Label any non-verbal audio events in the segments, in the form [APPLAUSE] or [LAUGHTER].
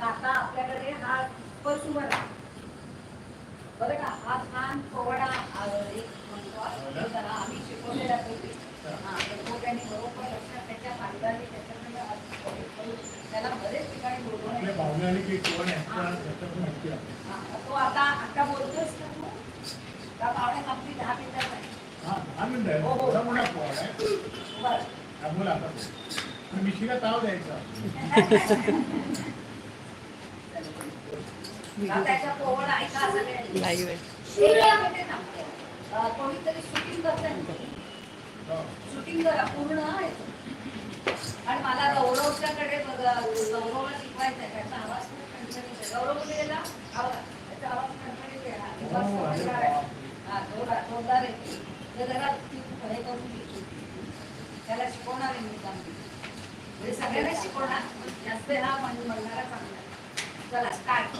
आता आपल्याकडे हा पशुवर बरं का? हा छान जरा आम्ही शिकवलेला तो त्यांनी बरोबर लक्षात त्याच्या पालकांनी त्याच्याकडे त्याला बरेच ठिकाणी बोलवलं तो आता आता बोलतोयस का तू? पावणे आपली दहा मिनिटात आहे. हा दहा मिनिटं आहे. हो, बरं. बोला आता मिशीला ताव द्यायचा [LAUGHS] आता त्याच्या पोवळ ऐका असं काही लाईव्ह कोणीतरी शूटिंग करतंय. हो. शूटिंग करा पूर्ण आहे. आणि मला गौरवच्याकडे बघा गौरवला शिकवायचं आहे त्याचा आवाज खूप. गौरव गेला त्याचा आवाज खणखणीत आहे. हा, हो, जोरदार जोरदार आहे. ते जरा हे करून. त्याला शिकवणार आहे मी काम. म्हणजे सगळ्यांना शिकवणार. जास्त हा म्हण- म्हणणारा चांगला आहे. चला स्टार्ट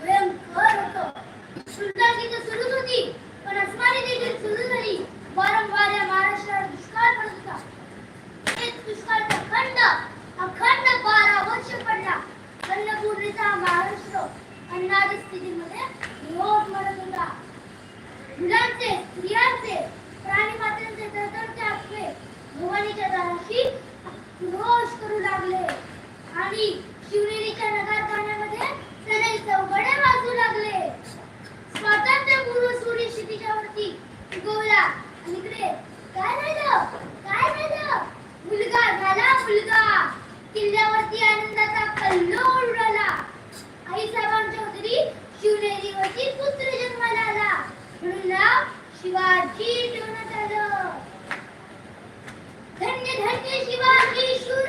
भयंकर होतं. सुरूच होती पण अस्मानी देखील सुरू झाली. वारंवार या महाराष्ट्रावर दुष्काळ पडत होता. अखंड बारा वर्ष पडला. अन्नपूर्णेचा महाराष्ट्र अन्नादी स्थितीमध्ये रोज मरत होता. मुलांचे स्त्रियांचे किल्ल्यावरती आनंदाचा कल्लोळ उडाला. आई साहेबांच्या उदरी शिवनेरीवरती पुत्र जन्माला आला. म्हणून नाव शिवाजी ठेवण्यात आलं. धन्य धन्य शिवाजी शूर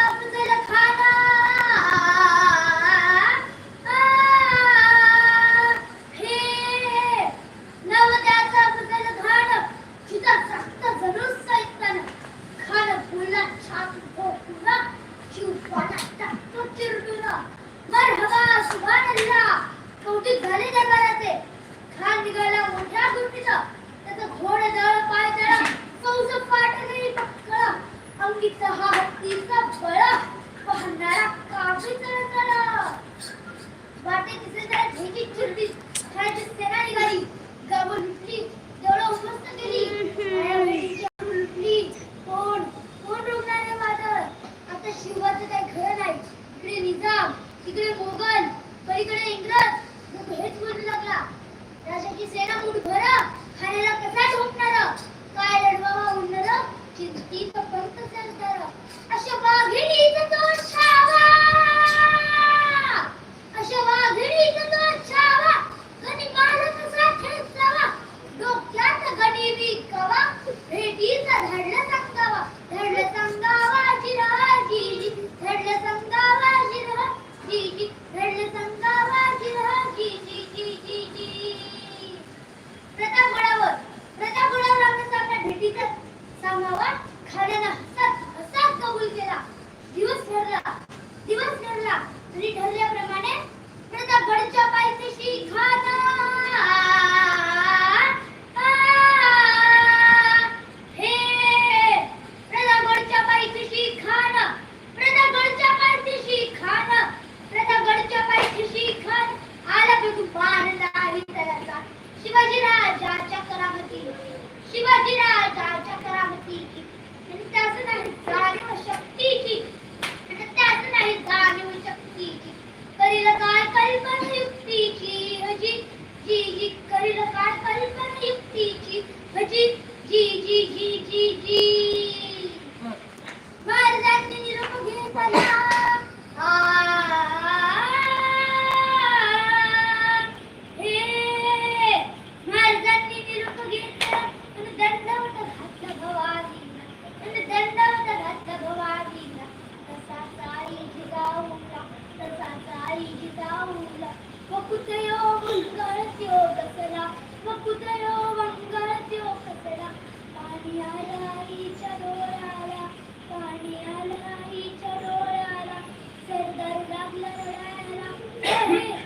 खान निघाला मोठ्या गुंडीचा त्याचा घोड जाळ पाय जाळा कौस पाठली पकळा अंकित हा हत्तीचा बळा. पाहणारा कामी तळतळा. वाटे तिथे त्याला झेकी चिरली खायची सेना निघाली. गावून उठली. देवळा उपस्थ केली. Yeah.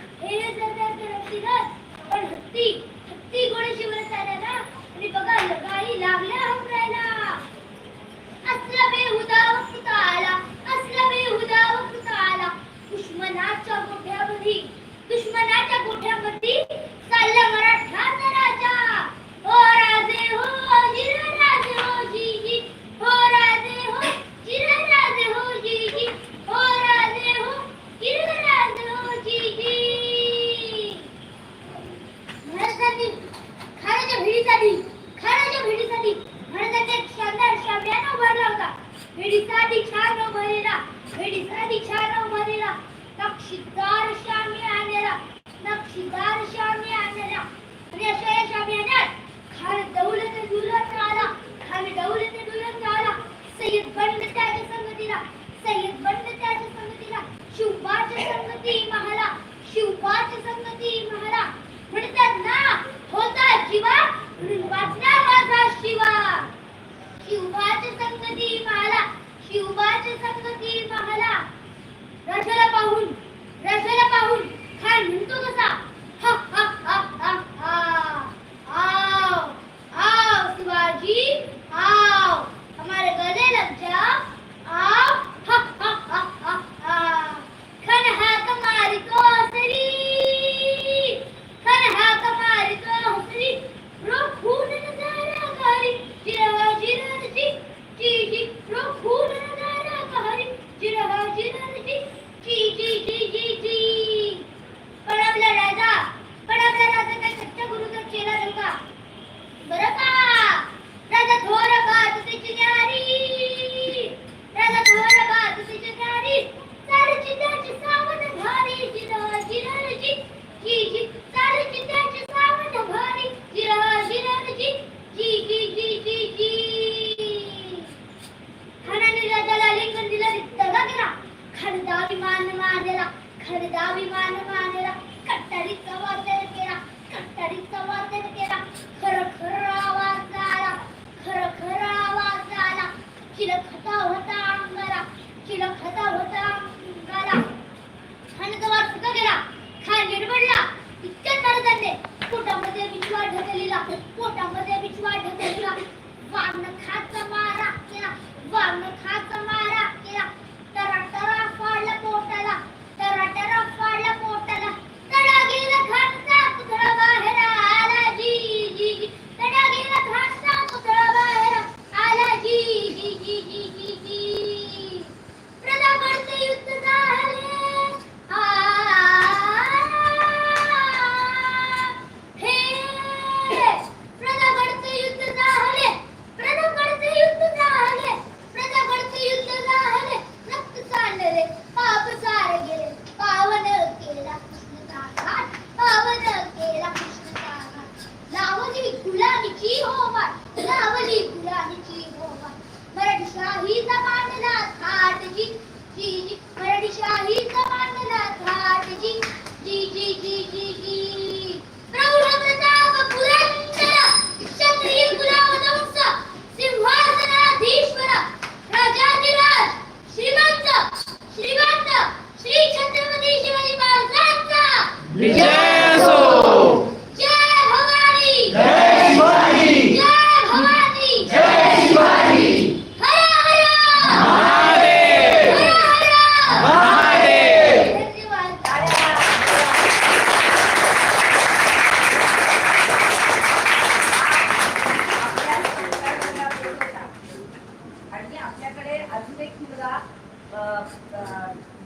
खरदा विमान मानेला खरदा विमान मानेला. कट्टरी कवाते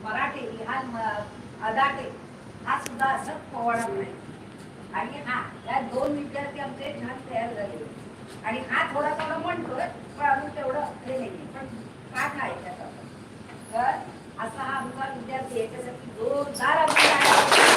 मराठे लिहान अदाटे हा सुद्धा असं पोवाडा नाही आणि हा या दोन विद्यार्थी आमचे छान तयार झाले. आणि हा थोडा थोडा म्हणतोय पण अजून तेवढं हे नाही पण का काय त्याचा तर असा हा आमचा विद्यार्थी याच्यासाठी जोरदार अभिनय